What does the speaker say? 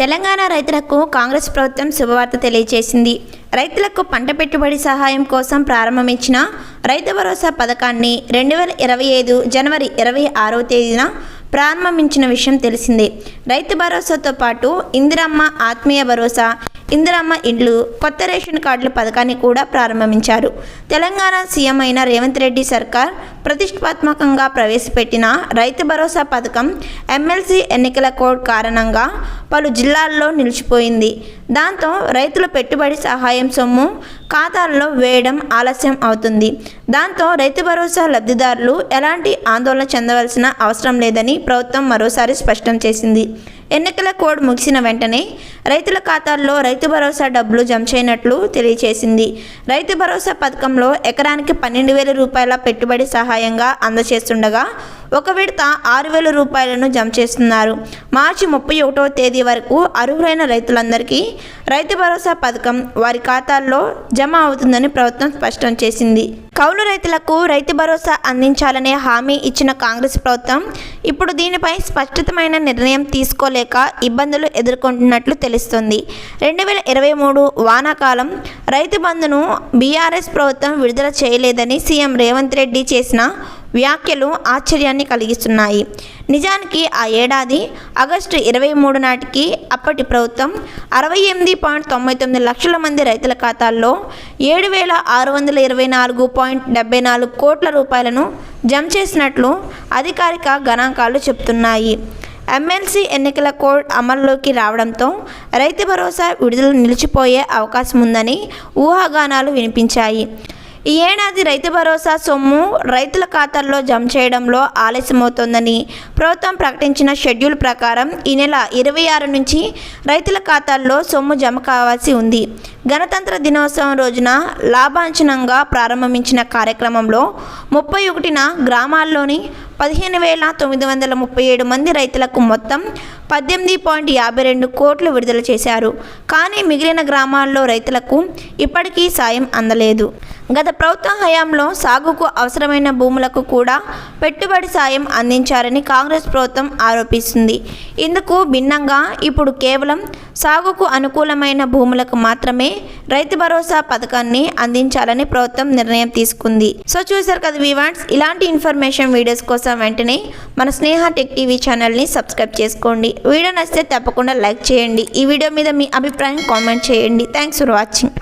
తెలంగాణ రైతులకు కాంగ్రెస్ ప్రభుత్వం శుభవార్త తెలియజేసింది రైతులకు పంట పెట్టుబడి సహాయం కోసం ప్రారంభించిన రైతు భరోసా పథకాన్ని రెండు వేల ఇరవై ఐదు జనవరి ఇరవై ఆరవ తేదీన ప్రారంభించిన విషయం తెలిసిందే. రైతు భరోసాతో పాటు ఇందిరమ్మ ఆత్మీయ భరోసా ఇందిరమ్మ ఇండ్లు కొత్త రేషన్ కార్డుల పథకాన్ని కూడా ప్రారంభించారు. తెలంగాణ సీఎం అయిన రేవంత్ రెడ్డి సర్కార్ ప్రతిష్టాత్మకంగా ప్రవేశపెట్టిన రైతు భరోసా పథకం ఎమ్మెల్సీ ఎన్నికల కోడ్ కారణంగా పలు జిల్లాల్లో నిలిచిపోయింది. దాంతో రైతుల పెట్టుబడి సహాయం సొమ్ము ఖాతాల్లో వేయడం ఆలస్యం అవుతుంది. దాంతో రైతు భరోసా లబ్ధిదారులు ఎలాంటి ఆందోళన చెందవలసిన అవసరం లేదని ప్రభుత్వం మరోసారి స్పష్టం చేసింది. ఎన్నికల కోడ్ ముగిసిన వెంటనే రైతుల ఖాతాల్లో రైతు భరోసా డబ్బులు జమ చేయనట్లు తెలియజేసింది రైతు భరోసా పథకంలో ఎకరానికి పన్నెండు వేల రూపాయల పెట్టుబడి సహాయంగా అందజేస్తుండగా ఒక విడత ఆరు వేల రూపాయలను జమ చేస్తున్నారు. మార్చి ముప్పై ఒకటవ తేదీ వరకు అర్హులైన రైతులందరికీ రైతు భరోసా పథకం వారి ఖాతాల్లో జమ అవుతుందని ప్రభుత్వం స్పష్టం చేసింది. కౌలు రైతులకు రైతు భరోసా అందించాలనే హామీ ఇచ్చిన కాంగ్రెస్ ప్రభుత్వం ఇప్పుడు దీనిపై స్పష్టతమైన నిర్ణయం తీసుకోలేక ఇబ్బందులు ఎదుర్కొంటున్నట్లు తెలుస్తుంది. రెండు వేల ఇరవై మూడు వానాకాలం రైతు బంధును బీఆర్ఎస్ ప్రభుత్వం విడుదల చేయలేదని సీఎం రేవంత్ రెడ్డి చేసిన వ్యాఖ్యలు ఆశ్చర్యాన్ని కలిగిస్తున్నాయి. నిజానికి ఆ ఏడాది ఆగస్టు ఇరవై మూడు నాటికి అప్పటి ప్రభుత్వం అరవై ఎనిమిది పాయింట్ తొంభై తొమ్మిది లక్షల మంది రైతుల ఖాతాల్లో ఏడు వేల ఆరు వందల ఇరవై నాలుగు పాయింట్ డెబ్బై నాలుగు కోట్ల రూపాయలను జమ చేసినట్లు అధికారిక గణాంకాలు చెప్తున్నాయి ఎమ్మెల్సీ ఎన్నికల కోడ్ అమల్లోకి రావడంతో రైతు భరోసా విడుదల నిలిచిపోయే అవకాశం ఉందని ఊహాగానాలు వినిపించాయి. ఈ ఏడాది రైతు భరోసా సొమ్ము రైతుల ఖాతాల్లో జమ చేయడంలో ఆలస్యమవుతోందని ప్రభుత్వం ప్రకటించిన షెడ్యూల్ ప్రకారం ఈ నెల ఇరవై ఆరు నుంచి రైతుల ఖాతాల్లో సొమ్ము జమ కావాల్సి ఉంది. గణతంత్ర దినోత్సవం రోజున లాభాంఛనంగా ప్రారంభించిన కార్యక్రమంలో ముప్పై ఒకటిన గ్రామాల్లోని పదిహేను వేల తొమ్మిది వందల ముప్పై ఏడు మంది రైతులకు మొత్తం పద్దెనిమిది పాయింట్ యాభై రెండు కోట్లు విడుదల చేశారు. కానీ మిగిలిన గ్రామాల్లో రైతులకు ఇప్పటికీ సాయం అందలేదు. గత ప్రభుత్వ హయాంలో సాగుకు అవసరమైన భూములకు కూడా పెట్టుబడి సాయం అందించారని కాంగ్రెస్ ప్రభుత్వం ఆరోపిస్తుంది. ఇందుకు భిన్నంగా ఇప్పుడు కేవలం సాగుకు అనుకూలమైన భూములకు మాత్రమే రైతు భరోసా పథకాన్ని అందించాలని ప్రభుత్వం నిర్ణయం తీసుకుంది. సో చూసారు కదా వివాన్స్ ఇలాంటి ఇన్ఫర్మేషన్ వీడియోస్ కోసం కోసం వెంటనే మన స్నేహ టెక్ టీవీ ఛానల్ని సబ్స్క్రైబ్ చేసుకోండి. వీడియో నచ్చితే తప్పకుండా లైక్ చేయండి. ఈ వీడియో మీద మీ అభిప్రాయం కామెంట్ చేయండి. Thanks for watching